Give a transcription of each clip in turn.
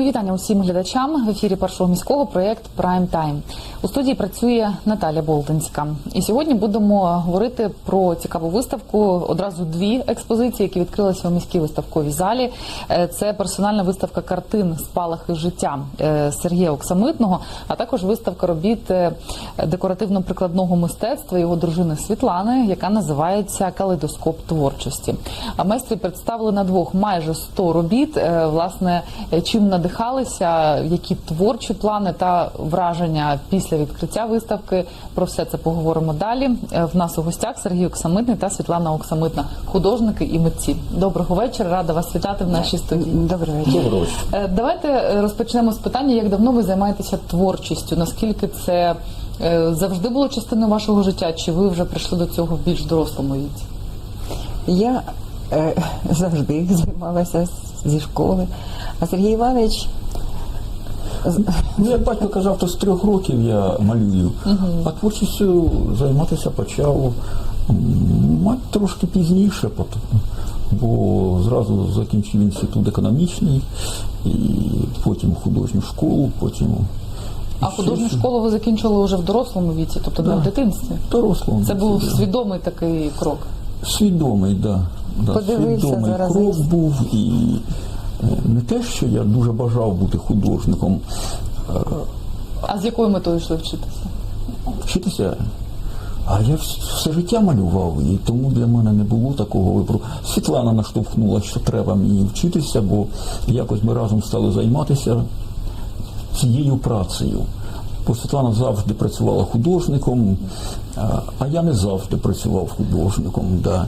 Мої вітання усім глядачам в ефірі першого міського проєкт Прайм Тайм. У студії працює Наталя Болтинська. І сьогодні будемо говорити про цікаву виставку. Одразу дві експозиції, які відкрилися у міській виставковій залі. Е, Це персональна виставка картин Спалахи життя е, Сергія Оксамитного, а також виставка робіт е, декоративно-прикладного мистецтва його дружини Світлани, яка називається Калейдоскоп творчості. А майстрі представили на двох майже 100 робіт. Власне, чим надихалися, які творчі плани та враження після відкриття виставки. Про все це поговоримо далі. Е, В нас у гостях Сергій Оксамитний та Світлана Оксамитна, художники і митці. Доброго вечора, рада вас вітати в нашій студії. Добрий вечір. Доброго. Е, Давайте розпочнемо з питання, як давно ви займаєтеся творчістю? Наскільки це е, завжди було частиною вашого життя? Чи ви вже прийшли до цього в більш дорослому віці? Я е, завжди займалася зі школи, а Сергій Іванович Ну, як батько казав, то з трьох років я малюю, а творчістю займатися почав мать трошки пізніше, бо зразу закінчив інститут економічний, і потім художню школу, потім А художню школу ви закінчили вже в дорослому віці, тобто не в Да. дитинстві. дорослому. Це був віці, да. свідомий такий крок. Свідомий, да. да. Подивився Свідомий зараз. крок був і не те, що я дуже бажав бути художником, А з якою метою йшли вчитися? вчитися. А я все життя малював, і тому для мене не було такого вибору. Світлана наштовхнула, що треба мені вчитися, бо якось ми разом стали займатися цією працею. Бо Світлана завжди працювала художником, а- я не завжди працював художником. Да.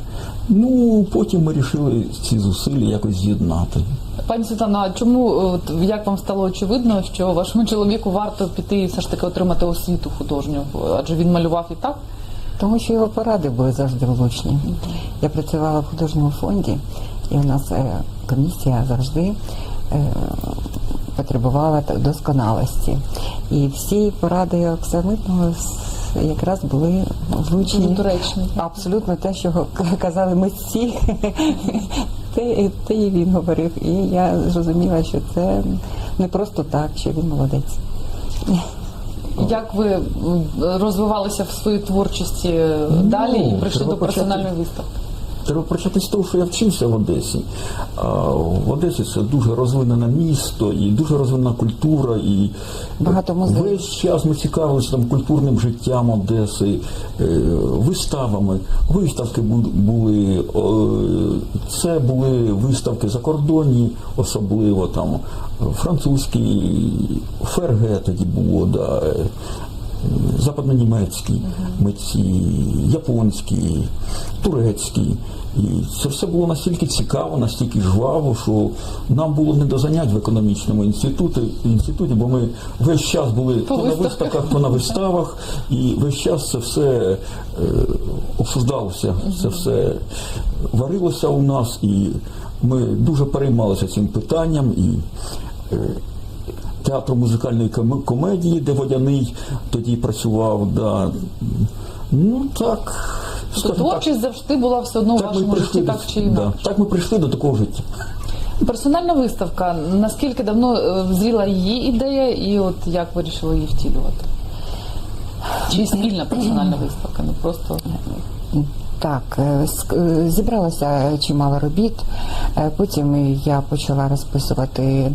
Ну, потім ми вирішили ці зусилля якось з'єднати. Пані Світлана, чому як вам стало очевидно, що вашому чоловіку варто піти і все ж таки отримати освіту художню? Адже він малював і так? тому що його поради були завжди влучні. Я працювала в художньому фонді, і у нас е, комісія завжди е, потребувала досконалості. І всі поради Оксамитного якраз були влучні. Абсолютно те, що казали митці, те, те і він говорив. І я зрозуміла, що це не просто так, що він молодець. Як ви розвивалися в своїй творчості далі і прийшли до персональної виставки? Треба почати з того, що я вчився в Одесі. А в Одесі це дуже розвинене місто і дуже розвинена культура. І Багато музеїв. Весь час ми цікавилися там культурним життям Одеси, е, виставами. Виставки були, це були виставки закордонні, особливо там французькі, ФРГ тоді було, да, западнонімецькі митці, японські, турецькі. І це все було настільки цікаво, настільки жваво, що нам було не до занять в економічному інституті, інституті бо ми весь час були то на виставках. то на виставах, і весь час це все е, обсуждалося, це все варилося у нас, і ми дуже переймалися цим питанням. І, е, театру музикальної комедії, де водяний тоді працював. Да. Ну так. Творчість завжди була все одно у так вашому житті, до- так чи да, так ми прийшли до такого життя. Персональна виставка. Наскільки давно е, зріла її ідея, і от як вирішили її втілювати? Чи спільна персональна виставка, не просто Так, е, е, зібралося чимало робіт. Е, Потім я почала розписувати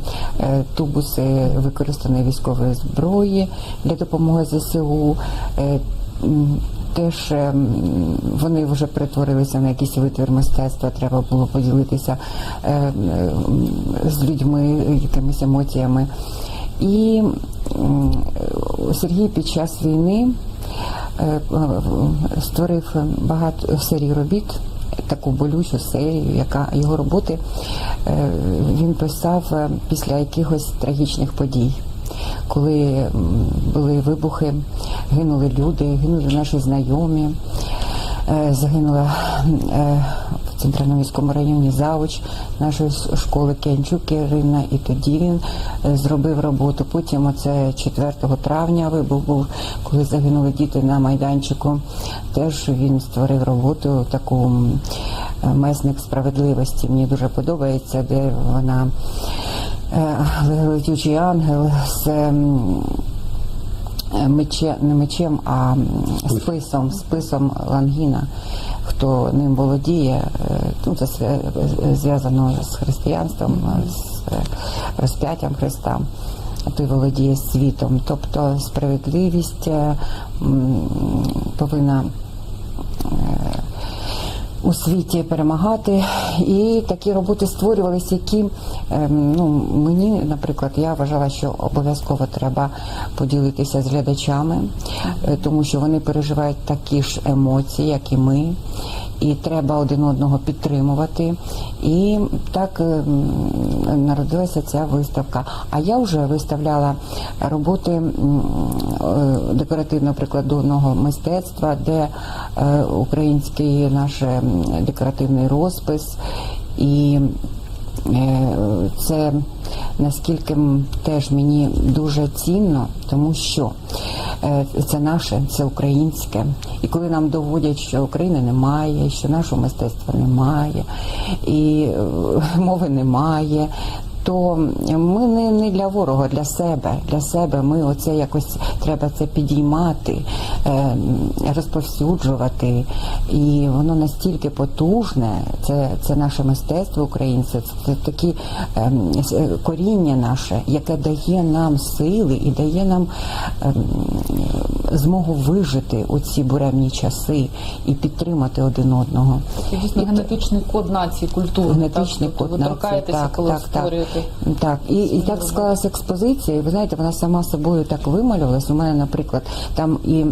тубуси використаної військової зброї для допомоги ЗСУ. Теж вони вже перетворилися на якийсь витвір мистецтва. Треба було поділитися з людьми якимись емоціями. І Сергій під час війни створив багато серій робіт, таку болючу серію, яка його роботи е, він писав е, після якихось трагічних подій. Коли були вибухи, гинули люди, гинули наші знайомі. Е, Загинула е, в центральному міському районі завуч нашої школи Кенчук Ірина, і тоді він е, зробив роботу. Потім оце 4 травня вибух був, коли загинули діти на майданчику. Теж він створив роботу таку е, месник справедливості. Мені дуже подобається, де вона е, летючий ангел з ем, е, не мечем, а списом, списом Лангіна. Хто ним володіє, е, ну, це зв'язано з християнством, з е, розп'яттям Христа. Той володіє світом. Тобто справедливість е, повинна у світі перемагати. І такі роботи створювалися, які ем, ну, мені, наприклад, я вважала, що обов'язково треба поділитися з глядачами, е, тому що вони переживають такі ж емоції, як і ми. І треба один одного підтримувати. І так ем, народилася ця виставка. А я вже виставляла роботи е, декоративно-прикладного мистецтва, де е, український наш ем, декоративний розпис і Це наскільки теж мені дуже цінно, тому що е, це наше, це українське. І коли нам доводять, що України немає, що нашого мистецтва немає, і е, мови немає. То ми не, не для ворога, для себе. Для себе ми оце якось треба це підіймати, е, розповсюджувати. І воно настільки потужне, це, це наше мистецтво українців, це такі ем, коріння наше, яке дає нам сили і дає нам ем, змогу вижити у ці буремні часи і підтримати один одного. Це дійсно генетичний код нації, культури. Генетичний так? код Тобто нації, так, коли так, так. Так, і, і так склалася експозиція, і ви знаєте, вона сама собою так вималювалась. У мене, наприклад, там і.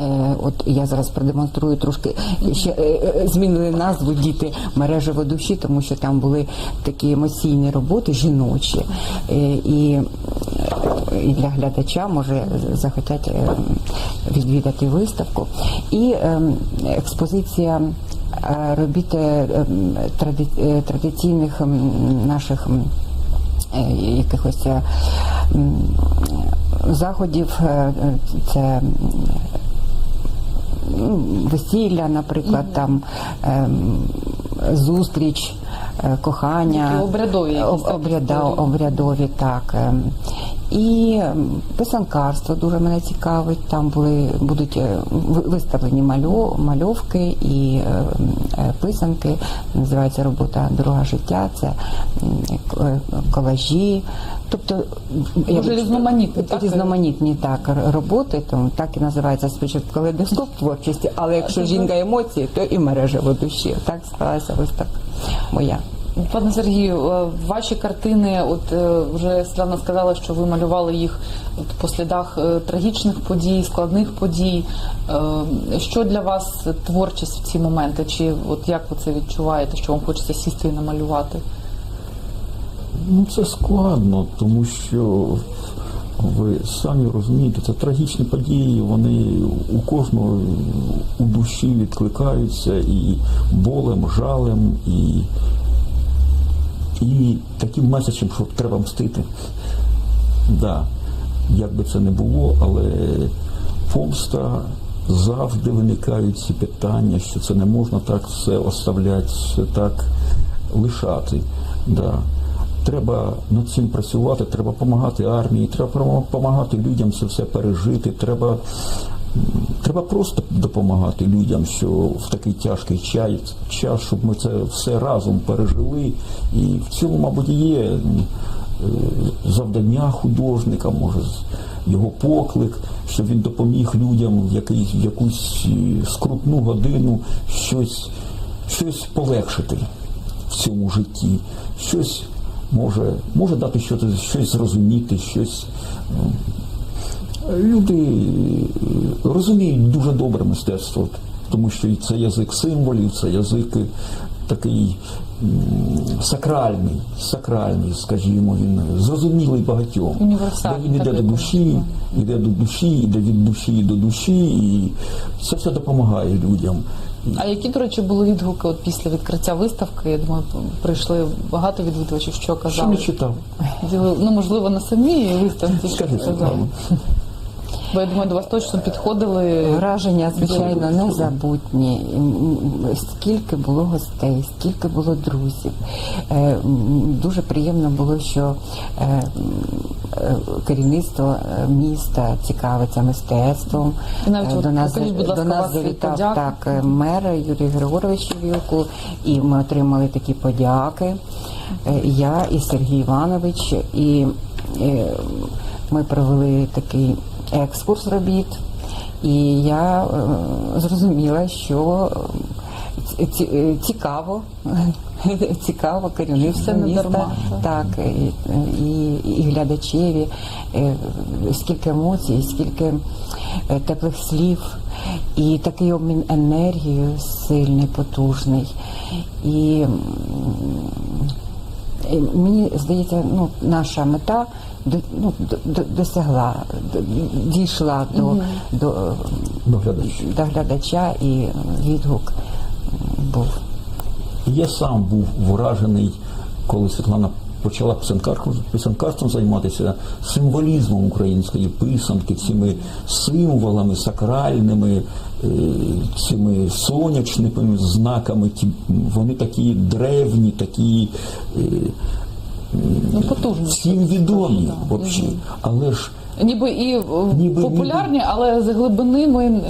Е, От я зараз продемонструю трошки ще е, е, змінили назву діти мережево душі, тому що там були такі емоційні роботи жіночі, і, для глядача може захотять відвідати виставку. І експозиція робіт тради- традиційних наших якихось заходів. Це весілля, наприклад, там ем, зустріч, кохання. Такі обрядові Об- обряда- обрядові, так. ем. І писанкарство дуже мене цікавить. Там були будуть е, виставлені малю, мальовки і е, е, писанки. Називається робота Друга життя. Це е, колажі. Тобто Дуже б- різноманітні, так? різноманітні так роботи, тому так і називається спочатку калейдоскоп творчості, але якщо жінка емоції, то і мережево душі. Так склалася виставка моя. Пане Сергію, е, ваші картини, от е, вже Світлана сказала, що ви малювали їх по слідах е, трагічних подій, складних подій. Що для вас творчість в ці моменти? Чи от як ви це відчуваєте, що вам хочеться сісти і намалювати? Ну, це складно, тому що ви самі розумієте, це трагічні події, вони у кожного у душі відкликаються і болем, жалем, і, і таким меседжем, що треба мстити. Да, як би це не було, але помста завжди виникають ці питання, що це не можна так все оставляти, все так лишати. Да. Треба над цим працювати, треба допомагати армії, треба допомагати людям це все пережити. Треба, треба просто допомагати людям, що в такий тяжкий час, щоб ми це все разом пережили. І в цьому, мабуть, є е, завдання художника, може, його поклик, щоб він допоміг людям в, якийсь, в якусь е, скрутну годину щось, щось полегшити в цьому житті, щось може, може дати щось, щось зрозуміти, щось. Люди е, розуміють дуже добре мистецтво, тому що і це язик символів, це язик е, такий сакральний, сакральний, скажімо, він зрозумілий багатьом. Він іде до душі, іде до душі, іде від душі до душі, і це все допомагає людям. А які, до речі, були відгуки от після відкриття виставки? Я думаю, прийшли багато відвідувачів, що Що не читав? Ну, можливо, на самій виставці що казали. Бо я думаю, до вас точно підходили. Враження, звичайно, незабутні. Скільки було гостей, скільки було друзів. Е, Дуже приємно було, що е, керівництво е, міста цікавиться мистецтвом. І навіть Е, до нас, покажіть, будь ласка, до нас завітав так е, мер Юрій Григорович Вілку, і ми отримали такі подяки. Я і Сергій Іванович, і ми провели такий екскурс робіт. І я зрозуміла, що цікаво, цікаво керівництво міста, так, і, і, і глядачеві, е, скільки емоцій, скільки е, теплих слів, і такий обмін енергією сильний, потужний. І і мені здається, ну, наша мета до, ну, до, до- досягла, до- дійшла до, до, До глядачів. до глядача і відгук був. Я сам був вражений, коли Світлана почала писанкарством, писанкарством займатися символізмом української писанки, цими символами сакральними, е, цими сонячними знаками. Вони такі древні, такі е, Ну, всім відомі взагалі. Але ж Ніби і Ніби- популярні, але з глибини ми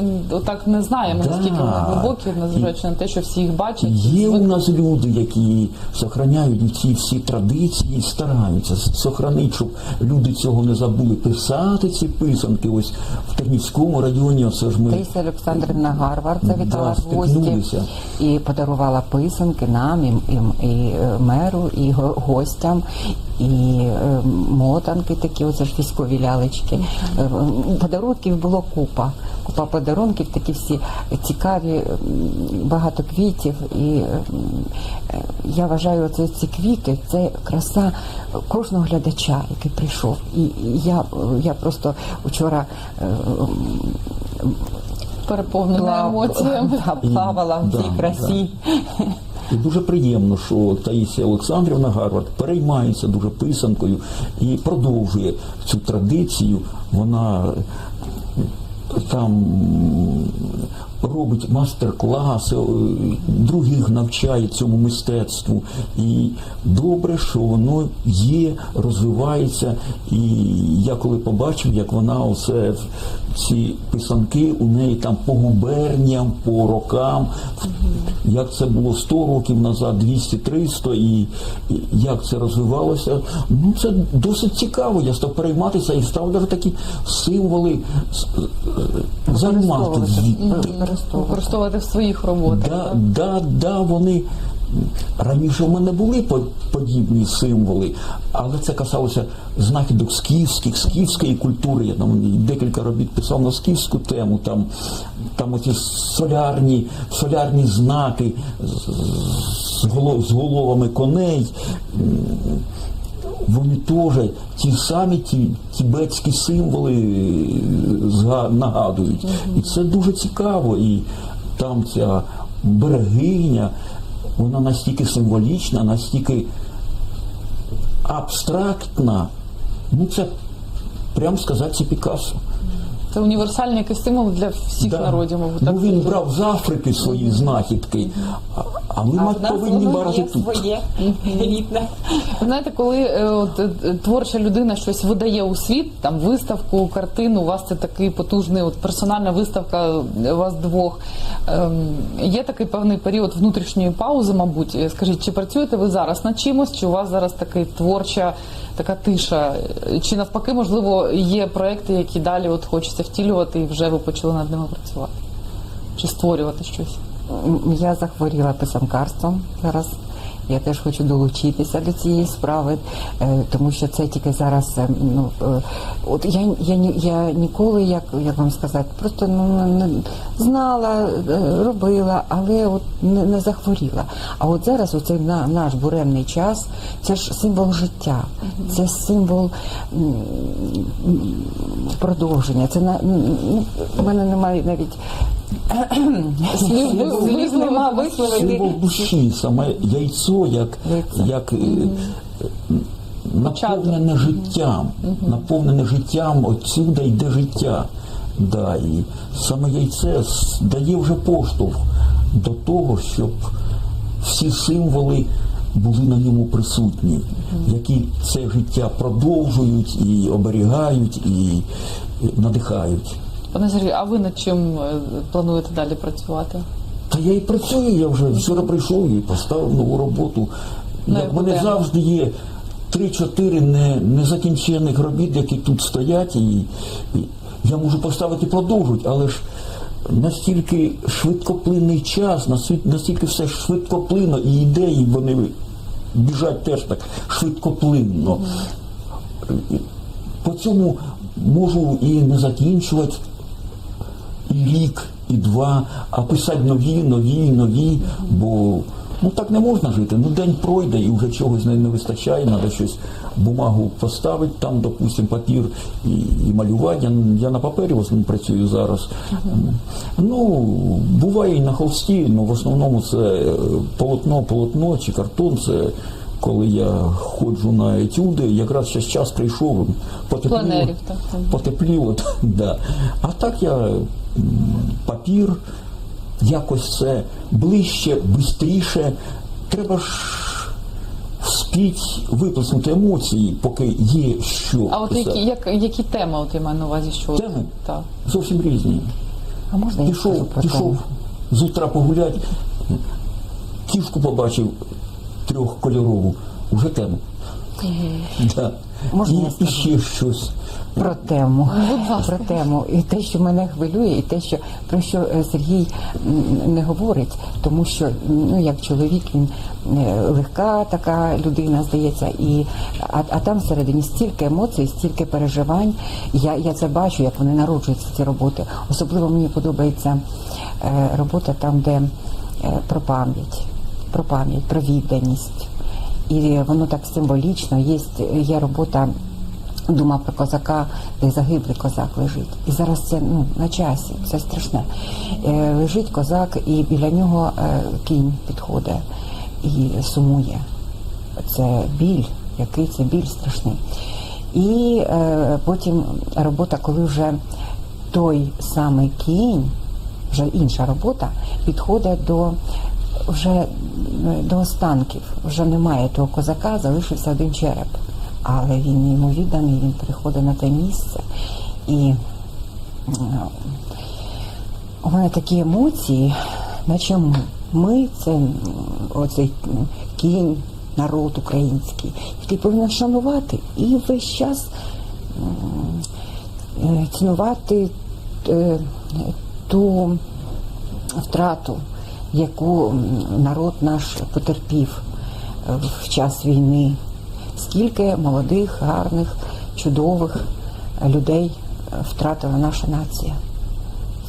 так не знаємо, Да. наскільки вони глибокі, незважаючи на те, що всі їх бачать. Є у нас люди, які сохраняють ці всі традиції, стараються сохранити, щоб люди цього не забули. Писати ці писанки. Ось в Тернівському районі, це ж ми Таїсія Олександрівна Гарвард завітала Да, в гості і подарувала писанки нам, і, і, і меру, і го- гостям, і е, мотанки такі, оце ж військові лялечки. Е, Подарунків було купа. Купа подарунків, такі всі цікаві, багато квітів. І е, е, я вважаю, оце ці квіти це краса кожного глядача, який прийшов. І і я, я просто вчора е, переповнена емоціями. плавала в цій красі. І дуже приємно, що Таїсія Олександрівна Гарвард переймається дуже писанкою і продовжує цю традицію. Вона там робить мастер-класи, других навчає цьому мистецтву. І добре, що воно є, розвивається. І я коли побачив, як вона оце ці писанки у неї там по губерніям, по рокам, як це було 100 років назад, 200-300, і, як це розвивалося. Ну це досить цікаво. Я став перейматися і став навіть такі символи е, займати. Використовувати. В своїх роботах. Да, так? да, да, вони раніше в мене були по- подібні символи, але це касалося знахідок скіфських, скіфської культури. Я там декілька робіт писав на скіфську тему. Там, там оці солярні, солярні знаки з, з, голов- з головами коней. Вони теж ті самі ті тібетські символи е, нагадують. І це дуже цікаво. І там ця берегиня, вона настільки символічна, настільки абстрактна. Ну це прямо сказати, це Пікассо. Це універсальний якийсь стимул для всіх Да. народів, мабуть. Ну він сказати. брав з Африки свої знахідки, а, а ми мать, повинні брати тут. своє рідне. Ви знаєте, коли е, от, е, творча людина щось видає у світ, там виставку, картину, у вас це такий потужний, от персональна виставка е, у вас двох. Ем, є такий певний період внутрішньої паузи, мабуть. Е, Скажіть, чи працюєте ви зараз над чимось, чи у вас зараз такий творча така тиша? Чи навпаки, можливо, є проекти, які далі от хочеться втілювати, і вже ви почали над ними працювати? Чи створювати щось? Я захворіла писанкарством зараз. Я теж хочу долучитися до цієї справи, е, тому що це тільки зараз. е, Ну е, от я, я, я ніколи, як, як вам сказати, просто ну не знала, робила, але от не, не захворіла. А от зараз, у цей на, наш буремний час, це ж символ життя, це символ продовження. Це на ну, у мене немає навіть Слів, нема висловити. Символ душі, саме яйцо, як, як е, наповнене життям, наповнене життям, отсюда йде життя. Да, і саме яйце дає вже поштовх до того, щоб всі символи були на ньому присутні, які це життя продовжують і оберігають, і надихають. Пане Сергію, а ви над чим е, плануєте далі працювати? Та я і працюю, я вже вчора прийшов і поставив нову роботу. Ну, Як в мене завжди є три-чотири не, незакінчених робіт, які тут стоять, і, і я можу поставити і продовжувати, але ж настільки швидкоплинний час, настільки все швидкоплинно, і ідеї вони біжать теж так швидкоплинно. По цьому можу і не закінчувати і рік, і два, а писати нові, нові, нові, бо ну так не можна жити. Ну день пройде і вже чогось не, вистачає, треба щось бумагу поставити, там, допустимо, папір і, і малювати. Я, я на папері в основному працюю зараз. Ну, буває і на холсті, але в основному це е, полотно, полотно чи картон. Це коли я ходжу на етюди, якраз ще час прийшов, потепліло, Планерів, так, так. потепліло, да. А так я папір, якось це ближче, швидше. Треба ж вспіть виплеснути емоції, поки є що. А от писати. які, як, які теми от я маю на увазі, що Теми? так. Зовсім різні. А можна Пішов, про пішов з утра погуляти, кішку побачив трьохкольорову, вже тему. Да. Можна я І, і скажу? ще щось. Про тему, про тему, і те, що мене хвилює, і те, що про що е, Сергій м, не говорить, тому що ну як чоловік він е, легка така людина, здається, і а, а там всередині стільки емоцій, стільки переживань. Я, я це бачу, як вони народжуються ці роботи. Особливо мені подобається е, робота там, де е, про пам'ять, про пам'ять, про відданість. І воно так символічно. Є, є робота Дума про козака, де загиблий козак лежить. І зараз це ну, на часі, це страшне. Е, лежить козак, і біля нього е, кінь підходить і сумує. Це біль, який це біль страшний. І е, потім робота, коли вже той самий кінь, вже інша робота, підходить до вже е, до останків. Вже немає того козака, залишився один череп. Але він йому відданий, він приходить на те місце. І е, у мене такі емоції, наче ми. Це оцей кінь, народ український, який повинен шанувати і весь час е, цінувати ту втрату, яку народ наш потерпів е, в час війни. Скільки молодих, гарних, чудових е, людей е, втратила наша нація.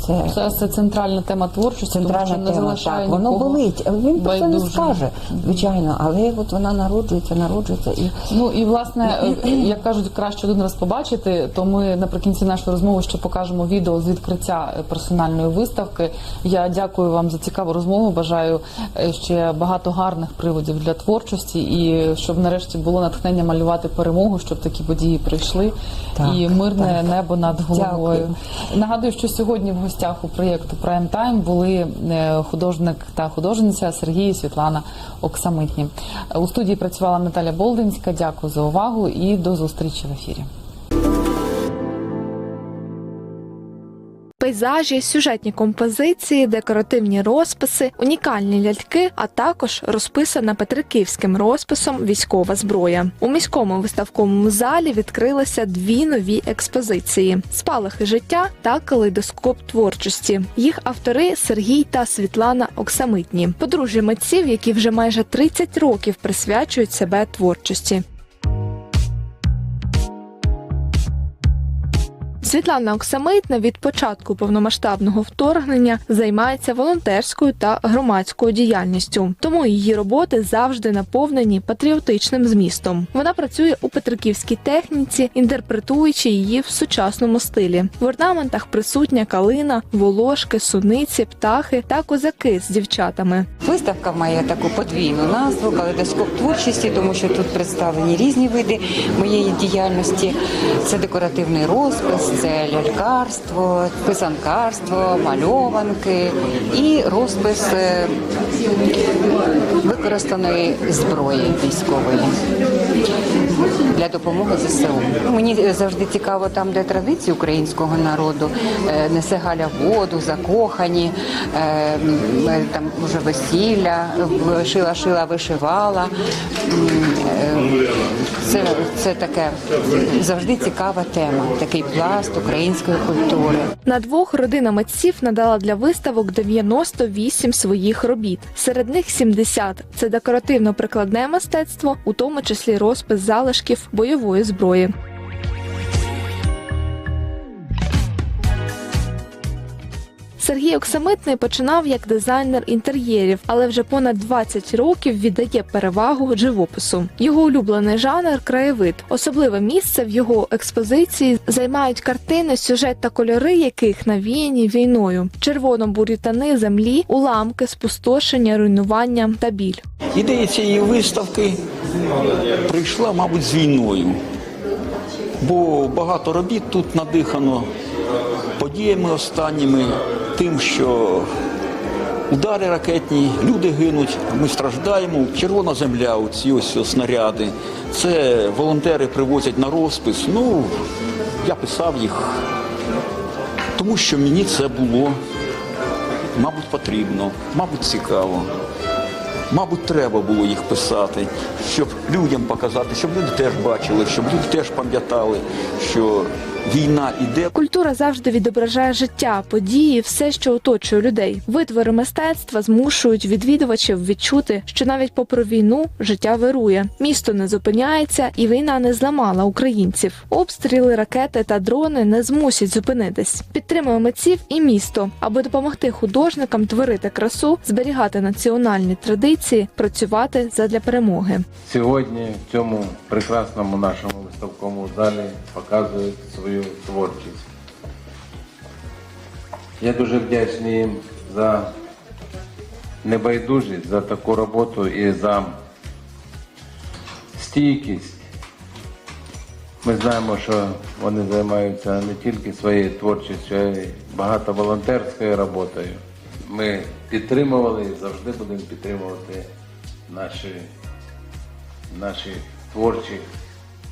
Це Зараз це центральна тема творчості, центральна тому що не тема. Так, воно болить. Він про це не скаже, звичайно, але от вона народжується, народжується і Ну і власне, як кажуть, краще один раз побачити. То ми наприкінці нашої розмови ще покажемо відео з відкриття е, персональної виставки. Я дякую вам за цікаву розмову. Бажаю е, ще багато гарних приводів для творчості, і щоб нарешті було натхнення малювати перемогу, щоб такі події прийшли, Так, і мирне так. небо над головою. Дякую. Нагадую, що сьогодні в гостях у проєкту Прайм Тайм були е, художник та художниця Сергій і Світлана Оксамитні. У студії працювала Наталя Болдинська. Дякую за увагу і до зустрічі в ефірі. Пейзажі, сюжетні композиції, декоративні розписи, унікальні ляльки, а також розписана петриківським розписом військова зброя. У міському виставковому залі відкрилися дві нові експозиції: спалахи життя та калейдоскоп творчості. Їх автори Сергій та Світлана Оксамитні, подружжя митців, які вже майже 30 років присвячують себе творчості. Світлана Оксамитна від початку повномасштабного вторгнення займається волонтерською та громадською діяльністю, тому її роботи завжди наповнені патріотичним змістом. Вона працює у петриківській техніці, інтерпретуючи її в сучасному стилі. В орнаментах присутня калина, волошки, суниці, птахи та козаки з дівчатами. Виставка має таку подвійну назву калейдоскоп творчості, тому що тут представлені різні види моєї діяльності. Це декоративний розпис, це лялькарство, писанкарство, мальованки і розпис е, використаної зброї військової для допомоги ЗСУ. Мені завжди цікаво там, де традиції українського народу е, несе Галя воду, закохані, е, е, там вже весілля, шила, шила, вишивала. Е, Це, це таке завжди цікава тема, такий пласт української культури. На двох родина митців надала для виставок 98 своїх робіт. Серед них 70 – це декоративно-прикладне мистецтво, у тому числі розпис залишків бойової зброї. Сергій Оксамитний починав як дизайнер інтер'єрів, але вже понад 20 років віддає перевагу живопису. Його улюблений жанр краєвид. Особливе місце в його експозиції займають картини, сюжет та кольори яких навіяні війною: червоно-бурі тани землі, уламки, спустошення, руйнування та біль. Ідея цієї виставки прийшла, мабуть, з війною. Бо багато робіт тут надихано подіями останніми, тим, що удари ракетні, люди гинуть, ми страждаємо. Червона земля, ці ось снаряди. Це волонтери привозять на розпис. Ну, я писав їх, тому що мені це було, мабуть, потрібно, мабуть, цікаво. Мабуть, треба було їх писати, щоб людям показати, щоб люди теж бачили, щоб люди теж пам'ятали, що війна іде. Культура завжди відображає життя, події, все, що оточує людей. Витвори мистецтва змушують відвідувачів відчути, що навіть попри війну життя вирує. Місто не зупиняється, і війна не зламала українців. Обстріли, ракети та дрони не змусять зупинитись. Підтримує митців і місто, аби допомогти художникам творити красу, зберігати національні традиції, працювати задля перемоги. Сьогодні в цьому прекрасному нашому виставковому залі показують свою творчість. Я дуже вдячний їм за небайдужість, за таку роботу і за стійкість. Ми знаємо, що вони займаються не тільки своєю творчістю, а й багато волонтерською роботою. Ми підтримували і завжди будемо підтримувати наші наших творчих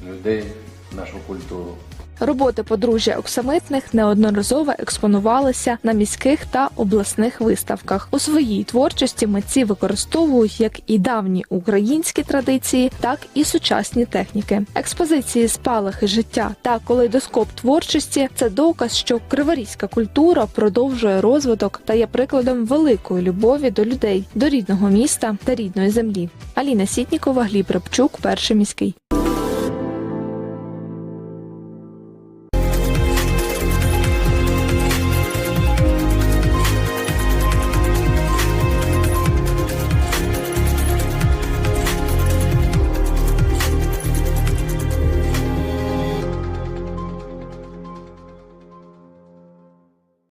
людей, нашу культуру. Роботи подружжя оксамитних неодноразово експонувалися на міських та обласних виставках. У своїй творчості митці використовують як і давні українські традиції, так і сучасні техніки. Експозиції спалахи життя та калейдоскоп творчості це доказ, що криворізька культура продовжує розвиток та є прикладом великої любові до людей, до рідного міста та рідної землі. Аліна Сітнікова, Гліб Рибчук, перший міський.